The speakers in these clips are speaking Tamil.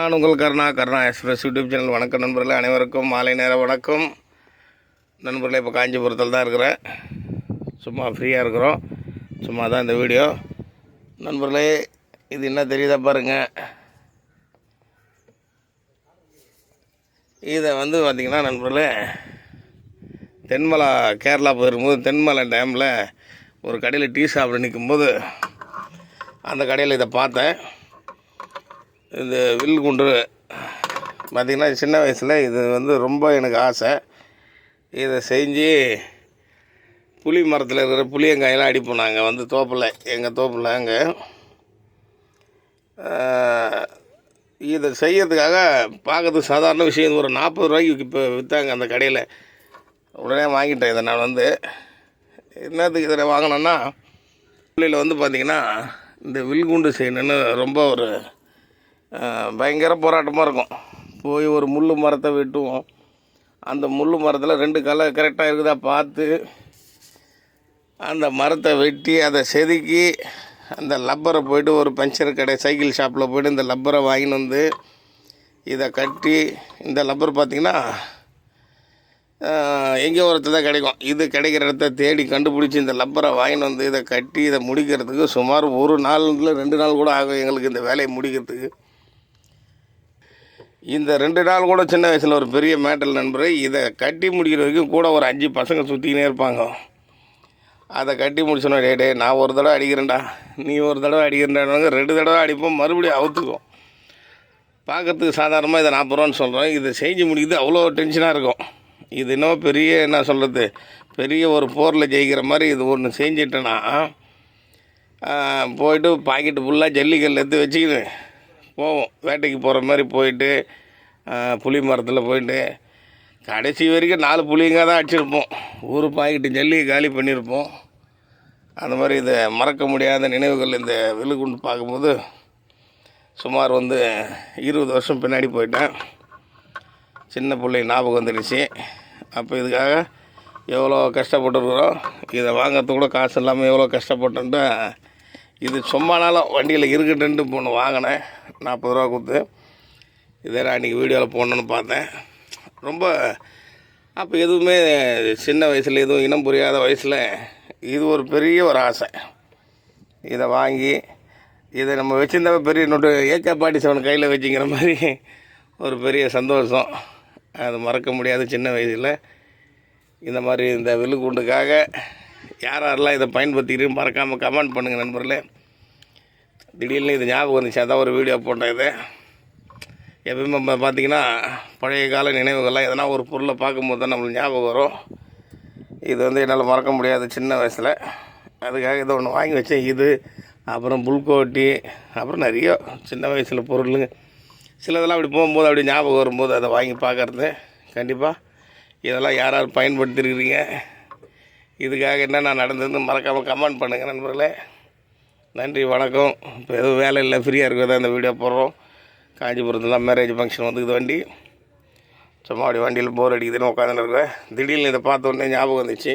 நான் உங்கள் Karuna Karuna express YouTube channel. வணக்கம் நண்பர்களே அனைவருக்கும் மாலை நேர வணக்கம். நண்பர்களே இப்போ காஞ்சிபுரத்தில் தான் இருக்கிறேன். சும்மா ஃப்ரீயாக இருக்கிறோம். சும்மா தான் இந்த வீடியோ. நண்பர்களே இது என்ன தெரியுதா பாருங்கள் இதை வந்து பார்த்திங்கன்னா நண்பர்களே தென்மலா கேரளா போயிருக்கும்போது தென்மலை டேமில் ஒரு கடையில் டீ சாப்பிட நிற்கும்போது அந்த கடையில் இதை பார்த்தேன். இந்த வில் குண்டு பார்த்திங்கன்னா சின்ன வயசில் இது வந்து ரொம்ப எனக்கு ஆசை. இதை செஞ்சு புளி மரத்தில் இருக்கிற புளியங்காயெல்லாம் அடிப்போம் நாங்கள் வந்து தோப்பில் எங்கள் தோப்பில் அங்கே. இதை செய்யறதுக்காக பார்க்கறதுக்கு சாதாரண விஷயம். ஒரு நாற்பது ரூபாய்க்கு இப்போ விற்றாங்க அந்த கடையில். உடனே வாங்கிட்டேன் இதை நான் வந்து. என்னத்துக்கு இதில் வாங்கினேன்னா பிள்ளையில் வந்து பார்த்திங்கன்னா இந்த வில்குண்டு செய்யணுன்னு ரொம்ப ஒரு பயங்கர போராட்டமாக இருக்கும். போய் ஒரு முள் மரத்தை வெட்டுவோம். அந்த முள் மரத்தில் ரெண்டு கலை கரெக்டாக இருக்குதா பார்த்து அந்த மரத்தை வெட்டி அதை செதுக்கி அந்த லப்பரை போயிட்டு ஒரு பஞ்சர் கடை சைக்கிள் ஷாப்பில் போயிட்டு இந்த லப்பரை வாங்கின்னு வந்து இதை கட்டி இந்த லப்பர் பார்த்திங்கன்னா எங்கேயோ ஒருத்தர் தான் கிடைக்கும். இது கிடைக்கிற இடத்த தேடி கண்டுபிடிச்சி இந்த லப்பரை வாங்கின்னு வந்து இதை கட்டி இதை முடிக்கிறதுக்கு சுமார் ஒரு நாள் ரெண்டு நாள் கூட ஆகும் எங்களுக்கு இந்த வேலையை முடிக்கிறதுக்கு. இந்த ரெண்டு நாள் கூட சின்ன வயசில் ஒரு பெரிய மேட்டல் நண்பர் இதை கட்டி முடிக்கிற வரைக்கும் கூட ஒரு அஞ்சு பசங்க சுற்றிக்கினே இருப்பாங்க. அதை கட்டி முடிச்சோன்னா டே டே நான் ஒரு தடவை அடிக்கிறேன்டா நீ ஒரு தடவை அடிக்கிறேன்டாங்க ரெண்டு தடவை அடிப்போம் மறுபடியும் அவுத்துக்கும். பார்க்கறதுக்கு சாதாரணமாக இதை நாற்பது ரூபான்னு சொல்கிறோம் இதை செஞ்சு முடிக்கிறது அவ்வளோ டென்ஷனாக இருக்கும். இது இன்னும் பெரிய என்ன சொல்கிறது பெரிய ஒரு போரில் ஜெயிக்கிற மாதிரி இது ஒன்று செஞ்சிட்டேன்னா போயிட்டு பாக்கெட்டு ஃபுல்லாக ஜல்லிக்கல் எடுத்து வச்சுக்கின்னு போவோம். வேட்டைக்கு போகிற மாதிரி போயிட்டு புளி மரத்தில் போயிட்டு கடைசி வரைக்கும் நாலு புளியங்க தான் அடிச்சிருப்போம். ஊர் பாக்கெட்டு ஜல்லியை காலி பண்ணியிருப்போம் அந்த மாதிரி இதை மறக்க முடியாத நினைவுகள் இந்த விழுகுண்டு பார்க்கும்போது சுமார் வந்து இருபது வருஷம் பின்னாடி போயிட்டேன். சின்ன பிள்ளை ஞாபகம் வந்துடுச்சு அப்போ இதுக்காக எவ்வளோ கஷ்டப்பட்டுருக்குறோம்? இதை வாங்கிறதுக்கு கூட காசு இல்லாமல் எவ்வளோ கஷ்டப்பட்டோன்ட்டு இது சும்மானாலும் வண்டியில் இருக்கட்டுன்ட்டு ஒன்று வாங்கினேன். நாற்பது ரூபா கொடுத்து. இதே நான் அன்றைக்கி வீடியோவில் போடணுன்னு பார்த்தேன். ரொம்ப அப்போ எதுவுமே சின்ன வயசில் எதுவும் இனம் புரியாத வயசில் இது ஒரு பெரிய ஒரு ஆசை. இதை வாங்கி இதை நம்ம வச்சுருந்தா பெரிய நோட்டு ஏகே பாட்டி செவன் கையில் வச்சுக்கிற மாதிரி ஒரு பெரிய சந்தோஷம். அது மறக்க முடியாத சின்ன வயசில் இந்த மாதிரி இந்த வில்லுக்குண்டுக்காக யார் யாரெல்லாம் இதை பயன்படுத்திக்கிறீங்க மறக்காமல் கமெண்ட் பண்ணுங்கள் நண்பர்களே. திடீர்னு இது ஞாபகம் வந்துச்சு அதான் ஒரு வீடியோ போட்டேன் இது. எப்பயுமே நம்ம பார்த்தீங்கன்னா பழைய கால நினைவுகள்லாம் எதனா ஒரு பொருளை பார்க்கும்போது தான் நம்மளுக்கு ஞாபகம் வரும். இது வந்து என்னால் மறக்க முடியாது சின்ன வயசில். அதுக்காக இதை ஒன்று வாங்கி வச்சேன் இது அப்புறம் புல்கோட்டி அப்புறம் நிறைய சின்ன வயசில் பொருள் சிலதெல்லாம் அப்படி போகும்போது அப்படி ஞாபகம் வரும்போது அதை வாங்கி பார்க்கறது. கண்டிப்பாக இதெல்லாம் யார் யார் பயன்படுத்திருக்கிறீங்க? இதுக்காக என்னென்ன நடந்ததுன்னு மறக்காமல் கமெண்ட் பண்ணுங்கள் நண்பர்களே. நன்றி வணக்கம். இப்போ எதுவும் வேலை இல்லை ஃப்ரீயாக இருக்கிறதா இந்த வீடியோ போடுறோம். காஞ்சிபுரத்துலாம் தான் மேரேஜ் ஃபங்க்ஷன் வந்துக்குது வண்டி. சும்மா அப்படி வண்டியில் போர் அடிக்குதுன்னு உட்காந்துன்னு இருக்கேன். திடீர்னு இதை பார்த்த உடனே ஞாபகம் வந்துச்சு.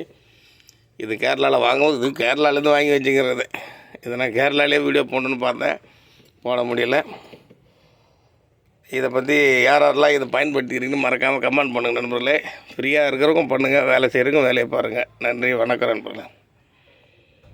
இது கேரளாவில் வாங்கும்போது இது கேரளாலேருந்து வாங்கி வச்சுக்கிறது. இதை நான் கேரளாலே வீடியோ போடணுன்னு பார்த்தேன். போட முடியல. இதை பற்றி யார் யாரெல்லாம் இதை பயன்படுத்திக்கிறீங்கன்னு மறக்காமல் கமெண்ட் பண்ணுங்கள் நண்பர்களே. ஃப்ரீயாக இருக்கிறவங்க பண்ணுங்கள் வேலை செய்கிறவங்க வேலையை பாருங்கள் நன்றி வணக்கம் நண்பர்களே.